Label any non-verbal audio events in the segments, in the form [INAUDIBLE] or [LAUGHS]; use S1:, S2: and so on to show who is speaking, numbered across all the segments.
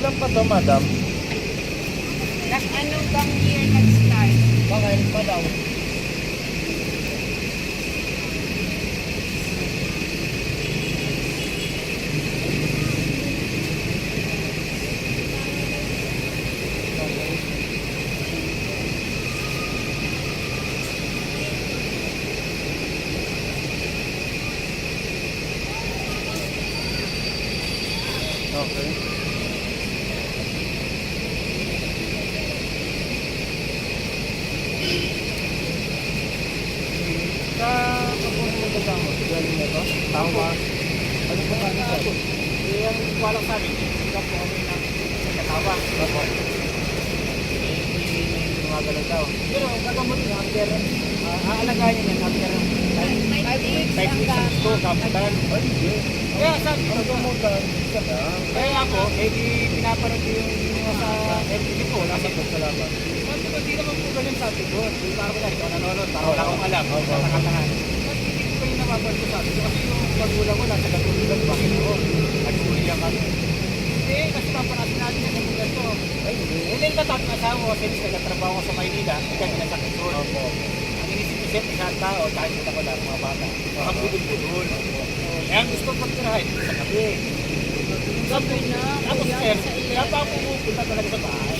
S1: Kailan pa to, madam?
S2: Nag ano bang year nag-start?
S1: Bakit pa daw? Tama ba? Ano ba ano ba?
S3: Eh, ang walang sabi, ikaw po kami na sa katawa.
S1: Opo.
S3: Eh, mga ganun daw. Pero, kagamot na after, aalagaan ah, ah, niya yan after 5 weeks
S2: hanggang.
S3: Ito, kapitan.
S1: Ay, hindi.
S3: Kaya sabi ko
S1: doon.
S3: Kaya ako, eh di pinapanood ko yung ginawa sa MTV ko. Nasa ko
S1: sa laban.
S3: Sabi ko, di naman po ganun sabi ko. Di parang ko na ito, nanonood. Parang wala akong alam. Sa katangan. Sabi hindi ko ko sabi ko. Kasi yung magulang ko nasa katulugan, bakit ako? Nagkuliyan kami. Hindi, kasi papanasin natin yan kung ganito.
S1: Ay, hindi.
S3: Hindi yung tatat na asawa ko, since nagtatrabaho ko sa Maynila, ikaw nila sa Quezon.
S1: Opo.
S3: Ang inisip ko siya, isang tao, kahit kita ko lang, mga bata. Mga budol-budol. Eh, ang gusto ko pagtirahin, sa kape.
S2: gabi na.
S3: Tapos,
S2: kuya,
S3: sir, kaya pa ako pupunta talaga sa bahay.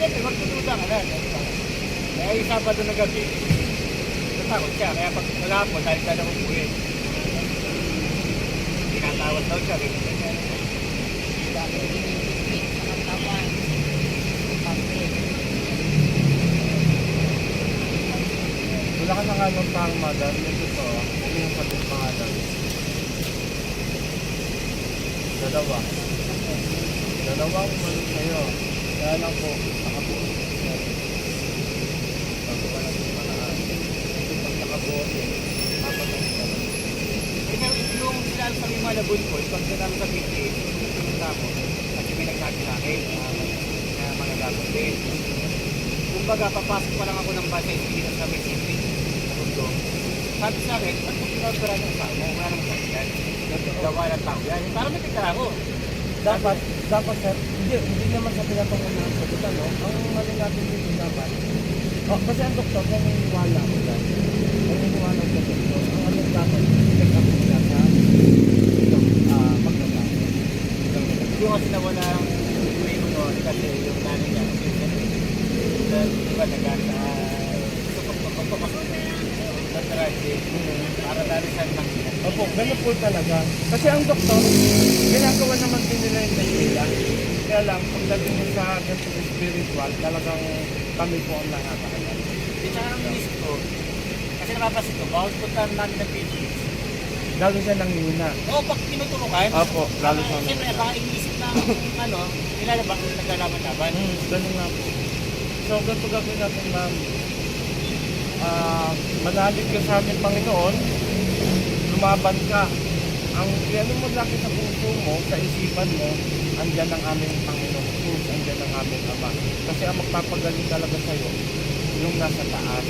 S3: Siyempre, magtutuda ka na. Kaya yung Sabado na gabi, Takot siya, kaya pag nagapon, dahil sa naman po yun. Tinatawad daw siya, ganyan
S2: na siya.
S1: Wala ka na nga ng pang madam, medyo to, ano yung patit pangalan? Dalawa. Dalawa umalit sa'yo. Kaya lang po,
S3: sinabi sa mga labon ko, pag sinabi sa PTA, pumunta ako, kasi may nagsabi sa akin, na mga labon din. Kumbaga, papasok pa lang ako ng basa, hindi na sa may city, sa mundo. Sabi sa akin, at kung pinagpara ng tao, wala namang sabihan. Gawa ng tao yan. Parang may pagkara ko.
S1: Dapat, dapat sir, hindi, hindi naman sa pinatungan ng sagutan, no? Ang mali natin dito dapat, oh, kasi ang doktor, naniniwala ko dyan. para dali sa
S3: makina.
S1: Opo, ganun po talaga. Kasi ang doktor, ginagawa naman din nila yung Manila. Kaya lang, pagdating mo sa ganitong spiritual, talagang kami po ang nakakaalam.
S3: Ito ang miss ko, kasi napapasin ko, bawat punta namin na Philippines,
S1: lalo siya nangihina.
S3: Oo, pag tinutulungan.
S1: Opo, lalo siya.
S3: Siyempre, baka iniisip na [LAUGHS] ano, nilalabas, naglalaban-laban.
S1: Hmm, ganun nga po. So, ganito gagawin natin, ma'am. Ah, manalig ka sa amin, Panginoon. Lumaban ka. Ang ano mo laki sa puso mo, sa isipan mo, andyan ang aming Panginoon Jesus, andyan ang aming Ama. Kasi ang magpapagaling talaga sa'yo, yung nasa taas.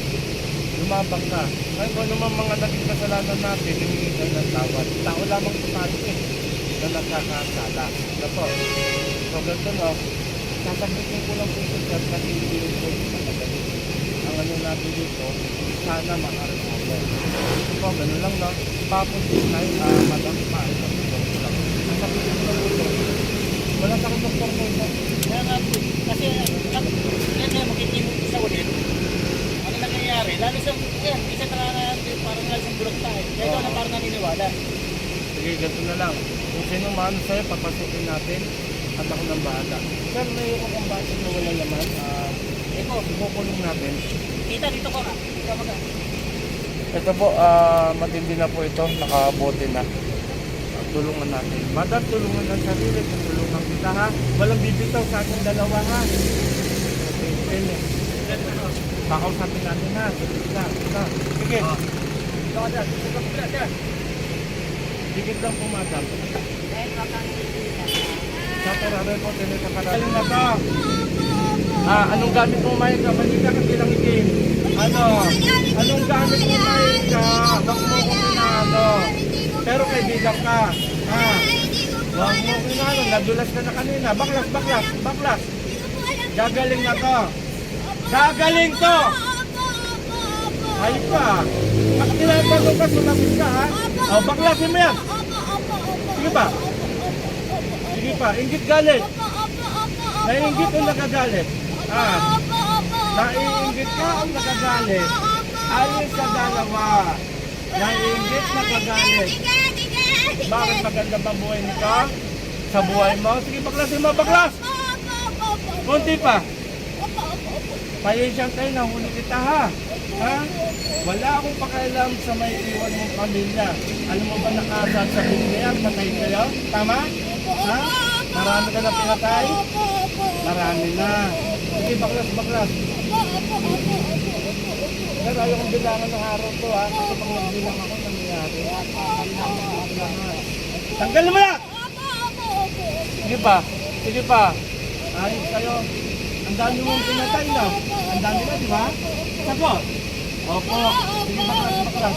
S1: Lumabang ka. Ngayon kung ano man mga naging kasalanan natin, humingi tayo ng tawad. Tao lamang po tayo eh, na nagkakasala. Na po. So, ganito no, sasagutin ko lang po sir kasi hindi po sa ano natin dito, sana makarecover. Po, ganun lang no. Tapos din tayo, uh, madam pa, ito po lang. Sasagutin ko lang po ito. Wala sa akin doktor ito.
S3: Kaya nga po, kasi yan kaya makikinig sa ulit. Ano nangyayari? Lalo sa, yan, isa na parang lalo sa bulok tayo. Kaya ikaw na parang naniniwala.
S1: Sige, ganito na lang. Kung sino man sa'yo, papasukin natin at ako nang bahala. Sir, may ako kong basin na wala laman. Ah, ito, ikukulong natin.
S3: Tita, dito ko nga. Dito ka
S1: Ito po, ah, matindi na po ito. Nakabote na. Ah, tulungan natin. Madam, tulungan ang sarili. Tulungan kita ha. Walang bibitaw sa ating dalawa ha. Okay, Pene. Pakausapin natin ha. Sige ka. Ito. Sige.
S3: Dito ka dyan. Dito ka dyan.
S1: Dikit lang po, madam.
S2: Dahil baka hindi na.
S1: Sa karare po, tinig sa karare. Alin na to? Ah, anong gamit mo, Maika? Mali ka kasi lang ikin. Ano? Anong gamit mo, Maika? Wag mo kong ano. Pero kaibigan ka. Ha? Huwag mo kinalo, nadulas ka na kanina. Baklas, baklas, baklas. Gagaling na to. Gagaling to! Ay pa. Pag tinatanong ka, sumagot ka ha. O, baklasin mo yan. Sige pa. Sige pa, ingit galit. Naiingit o nagagalit? Ah, naiingit ka o nagagalit? Ayos sa dalawa. Naiingit, nagagalit. Bakit maganda ba buhay nito? Sa buhay mo? Sige, baklasin mo, baklas! Kunti pa. Payensyang tayo, nahuli kita ha. Ha? Wala akong pakialam sa may iwan mong pamilya. Alam mo ba nakasal sa Biblia? Patay kayo? Tama? Ha? Marami ka na pinatay? Marami na. Sige, baklas, baklas. Pero ayaw kong bilangan ng araw to ha. Kasi pag nagbilang ako, nangyayari. Tanggalin mo na! Sige pa. Sige pa. Ayos kayo. Ang dami mong pinatay na. Ang dami na, di ba? Sagot. Opo. Sige, baklas, baklas.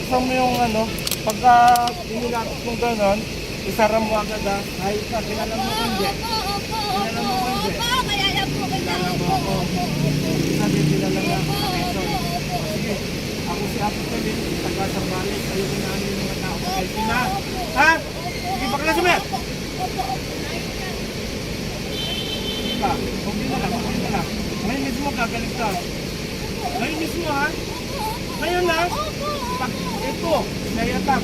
S1: Buksan mo yung ano, pagka inilapit mo gano'n, isara mo agad ha. Ayos ka, kilala mo ko hindi. Kilala mo ko hindi. Kilala mo ako. Sabi, kilala nga. Ito. Sige, ako si Apo Kalit, taga sa Bales. Ayoko na ano yung mga tao. Ayoko na. Ha? Sige, baklas mo yan. Sige pa, huwag na lang, huwag na lang. Ngayon mismo gagaling ka. Ngayon mismo ha. Ngayon na. Pag ito, nayatak.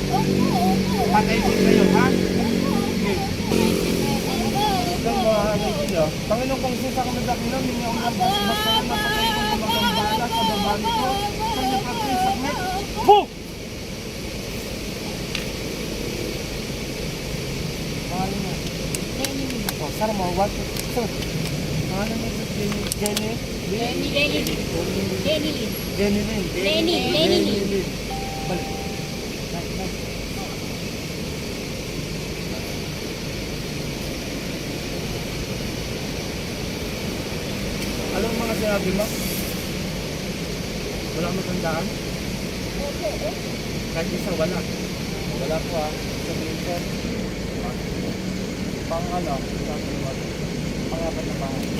S1: Patay din kayo ha. Sige. Mga ano dito. Panginoon kung susa ka madakilang, ninyo ang lambas, basta na kong kumagambala sa babali ko. Kanya patay sa met. Ho! Pangalan mo. Ako, sara mo, what? Sir. Pangalan mo, Jenny. Jenny?
S2: Lenny, Lenny, Lenny Lin.
S1: Jenny.
S2: Lenny, Lenny.
S1: Balik. Balik, balik. Alam mo mga sinabi mo? Wala mo tandaan? Kahit isa wala. Wala po ah. Sabihin ko. Pang ano? Sabi mo. Pangapat na pangapat.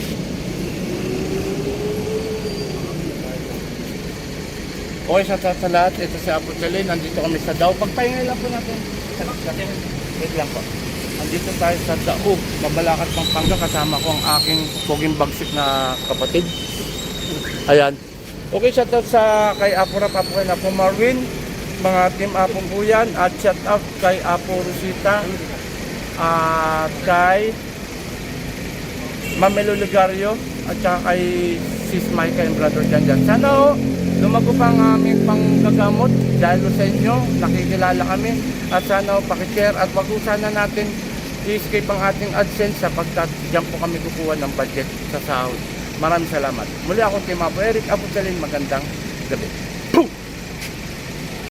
S1: Okay, sa sa lahat, ito si Apo Chalay, nandito kami sa Dao. Pagpahinga lang po natin. Wait lang po. Nandito tayo sa Dao, Mabalakat, Pampanga. Kasama ko ang aking poging bagsik na kapatid. Ayan. Okay, shout out sa kay Apo Rap, Apo kay Apo Marvin, mga team Apo Buyan, at shout out kay Apo Rosita, at kay Mamelo Ligario at saka kay Sis Micah and Brother Jan Jan. Sana ho, lumago pa ang aming panggagamot dahil sa inyo, nakikilala kami at sana ho, pakishare at wag sana natin i-escape ang ating AdSense sapagkat diyan po kami kukuha ng budget sa sahod. Maraming salamat. Muli ako, Team Apo Eric Apo Salin, magandang gabi.